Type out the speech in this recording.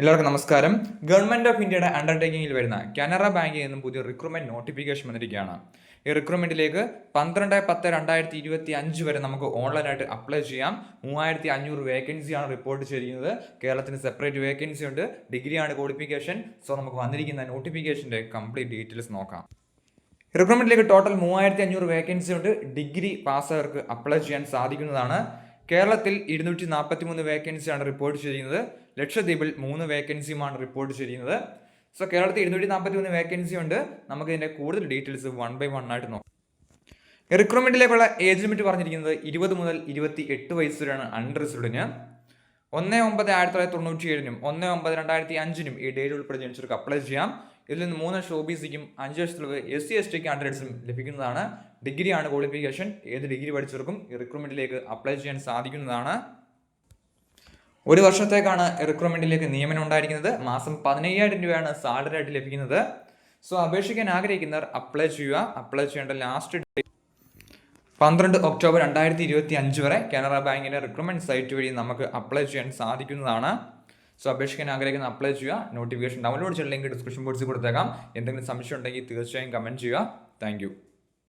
എല്ലാവർക്കും നമസ്കാരം. Government of ഇന്ത്യയുടെ അണ്ടർടേക്കിംഗിൽ വരുന്ന കാനറ ബാങ്കിൽ നിന്നും പുതിയ റിക്രൂട്ട്മെന്റ് നോട്ടിഫിക്കേഷൻ വന്നിരിക്കുകയാണ്. ഈ റിക്രൂട്ട്മെന്റിലേക്ക് പന്ത്രണ്ട് പത്ത് രണ്ടായിരത്തി ഇരുപത്തി അഞ്ച് വരെ നമുക്ക് ഓൺലൈനായിട്ട് അപ്ലൈ ചെയ്യാം. മൂവായിരത്തി അഞ്ഞൂറ് വേക്കൻസിയാണ് റിപ്പോർട്ട് ചെയ്തിരിക്കുന്നത് കേരളത്തിന് സെപ്പറേറ്റ് വേക്കൻസി ഉണ്ട്. ഡിഗ്രിയാണ് ക്വാളിഫിക്കേഷൻ സോ നമുക്ക് വന്നിരിക്കുന്ന നോട്ടിഫിക്കേഷന്റെ കംപ്ലീറ്റ് ഡീറ്റെയിൽസ് നോക്കാം. റിക്രൂട്ട്മെന്റിലേക്ക് ടോട്ടൽ മൂവായിരത്തി അഞ്ഞൂറ് വേക്കൻസി ഉണ്ട്. ഡിഗ്രി പാസ്സവർക്ക് അപ്ലൈ ചെയ്യാൻ സാധിക്കുന്നതാണ്. കേരളത്തിൽ ഇരുന്നൂറ്റി നാൽപ്പത്തി മൂന്ന് വേക്കൻസിയാണ് റിപ്പോർട്ട് ചെയ്യുന്നത് ലക്ഷദ്വീപിൽ മൂന്ന് വേക്കൻസിയുമാണ് റിപ്പോർട്ട് ചെയ്യുന്നത് സോ കേരളത്തിൽ ഇരുന്നൂറ്റി നാൽപ്പത്തി മൂന്ന് വേക്കൻസി ഉണ്ട്. നമുക്ക് ഇതിന്റെ കൂടുതൽ ഡീറ്റെയിൽസ് വൺ ബൈ വൺ ആയിട്ട് നോക്കാം. റിക്രൂട്ട്മെന്റിലേക്കുള്ള ഏജ് ലിമിറ്റ് പറഞ്ഞിരിക്കുന്നത് ഇരുപത് മുതൽ ഇരുപത്തി എട്ട് വയസ്സ് വരെയാണ് അൺറിസർവ്ഡിന് ഒന്ന് ഒമ്പത് ആയിരത്തി തൊള്ളായിരത്തി തൊണ്ണൂറ്റി ഏഴിനും ഒന്ന് ഒമ്പത് രണ്ടായിരത്തി അഞ്ചിനും ഈ ഡേറ്റ് ഉൾപ്പെടെ ജനിച്ചവർക്ക് അപ്ലൈ ചെയ്യാം. ഇതിൽ നിന്ന് മൂന്ന് ഒ ബി സിക്കും അഞ്ച് വർഷത്തിലുള്ള എസ് സി എസ് ടി കാൻഡിഡേറ്റ്സിനും ലഭിക്കുന്നതാണ്. ഡിഗ്രിയാണ് ക്വാളിഫിക്കേഷൻ ഏത് ഡിഗ്രി പഠിച്ചവർക്കും റിക്രൂട്ട്മെന്റിലേക്ക് അപ്ലൈ ചെയ്യാൻ സാധിക്കുന്നതാണ്. ഒരു വർഷത്തേക്കാണ് റിക്രൂട്ട്മെന്റിലേക്ക് നിയമനം ഉണ്ടായിരിക്കുന്നത്. മാസം പതിനയ്യായിരം രൂപയാണ് സാലറി ആയിട്ട് ലഭിക്കുന്നത്. സോ അപേക്ഷിക്കാൻ ആഗ്രഹിക്കുന്നവർ അപ്ലൈ ചെയ്യുക. അപ്ലൈ ചെയ്യേണ്ട ലാസ്റ്റ് ഡേറ്റ് പന്ത്രണ്ട് ഒക്ടോബർ രണ്ടായിരത്തി ഇരുപത്തി അഞ്ച് വരെ കാനറ ബാങ്കിന്റെ റിക്രൂട്ട്മെന്റ് സൈറ്റ് വഴി നമുക്ക് അപ്ലൈ ചെയ്യാൻ സാധിക്കുന്നതാണ്. സോ അപേക്ഷിക്കാൻ ആഗ്രഹിക്കുന്ന അപ്ലൈ ചെയ്യുക. നോട്ടിഫിക്കേഷൻ ഡൗൺലോഡ് ചെയ്യുന്ന ലിങ്ക് ഡിസ്ക്രിപ്ഷൻ ബോക്സിൽ കൊടുത്തേക്കാം. എന്തെങ്കിലും സംശയം ഉണ്ടെങ്കിൽ തീർച്ചയായും കമന്റ് ചെയ്യുക. താങ്ക്